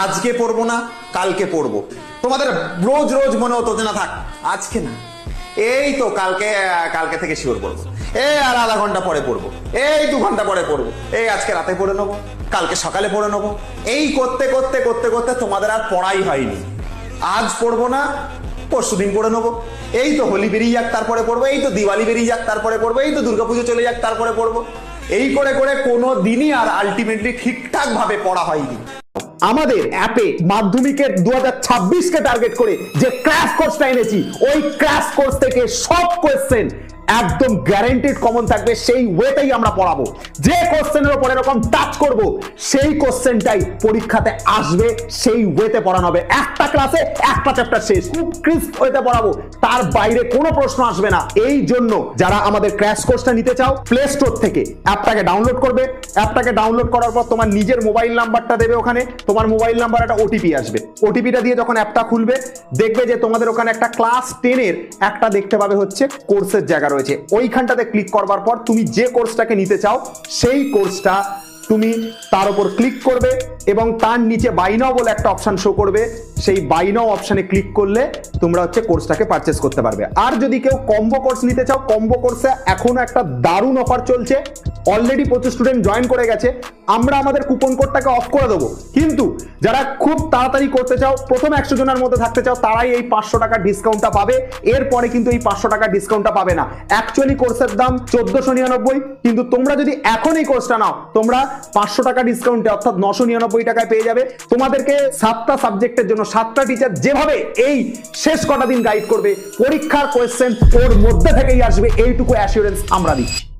আজকে পড়ব না, কালকে পড়ব। তোমাদের রোজ রোজ মনে হতো যে না থাক, আজকে না। এই তো কালকে কালকে থেকে শিওর পড়ব। এই আর আধা ঘণ্টা পরে পড়ব। এই দু ঘণ্টা পরে পড়ব। এই আজকে রাতে পড়ে নেব, কালকে সকালে পড়ে নেব। এই করতে করতে করতে করতে তোমাদের আর পড়াই হয়নি। আজ পড়ব না, পরশু দিন পড়ে নেব। এই তো হোলি বেরিয়ে যাক, তারপরে পড়ব। এই তো দিওয়ালি বেরিয়ে যাক, তারপরে পড়ব। এই তো দুর্গাপুজো চলে যাক, তারপরে পড়ব। এই করে করে কোনো দিনই আর আলটিমেটলি ঠিকঠাক ভাবে পড়া হয়নি। আমাদের অ্যাপে মাধ্যমিকের দু হাজার ছাব্বিশ কে টার্গেট করে যে ক্র্যাশ কোর্সটা এনেছি, ওই ক্র্যাশ কোর্স থেকে সব কোয়েশ্চেন একদম গ্যারান্টেড কমন থাকবে, সেই ওয়েতেই আমরা পড়াবো। যে কোশ্চেনের উপর এরকম টাচ করব, সেই কোশ্চেনটাই পরীক্ষাতে আসবে, সেই ওয়েতে পড়ানো হবে। একটা ক্লাসে একটা চ্যাপ্টার শেষ, খুব ক্রিস্প ওয়েতে পড়াবো। তার বাইরে কোনো প্রশ্ন আসবে না। এই জন্য যারা আমাদের ক্র্যাশ কোর্সটা নিতে চাও প্লে স্টোর থেকে অ্যাপটাকে ডাউনলোড করবে। অ্যাপটাকে ডাউনলোড করার পর তোমার নিজের মোবাইল নাম্বারটা দেবে ওখানে। তোমার মোবাইল নাম্বার একটা ওটিপি আসবে। ওটিপিটা দিয়ে যখন অ্যাপটা খুলবে, দেখবে যে তোমাদের ওখানে একটা ক্লাস টেনের একটা দেখতে পাবে হচ্ছে কোর্সের জায়গা রয়েছে। ওইখানটাতে ক্লিক করবার পর তুমি যে কোর্সটাকে নিতে চাও, সেই কোর্সটা তুমি তার উপর ক্লিক করবে এবং তার নিচে বাইনাও বলে একটা অপশান শো করবে। সেই বাইনাও অপশানে ক্লিক করলে তোমরা হচ্ছে কোর্সটাকে পারচেস করতে পারবে। আর যদি কেউ কম্বো কোর্স নিতে চাও কম্বো কোর্সে এখনও একটা দারুণ অফার চলছে। অলরেডি প্রচুর স্টুডেন্ট জয়েন করে গেছে, আমরা আমাদের কুপন কোডটাকে অফ করে দেবো। কিন্তু যারা খুব তাড়াতাড়ি করতে চাও, প্রথম একশো জনের মধ্যে থাকতে চাও, তারাই এই পাঁচশো টাকার ডিসকাউন্টটা পাবে। এরপরে কিন্তু এই পাঁচশো টাকার ডিসকাউন্টটা পাবে না। অ্যাকচুয়ালি কোর্সের দাম চোদ্দশো নিরানব্বই, কিন্তু তোমরা যদি এখন এই কোর্সটা নাও, তোমরা পাঁচশো টাকা ডিসকাউন্টে অর্থাৎ নশো নিরানব্বই টাকায় পেয়ে যাবে। তোমাদেরকে সাতটা সাবজেক্টের জন্য, সাতটা টিচার যেভাবে এই শেষ কটা দিন গাইড করবে, পরীক্ষার কোয়েশ্চেন ওর মধ্যে থেকেই আসবে, এইটুকু অ্যাসিওরেন্স আমরা দিচ্ছি।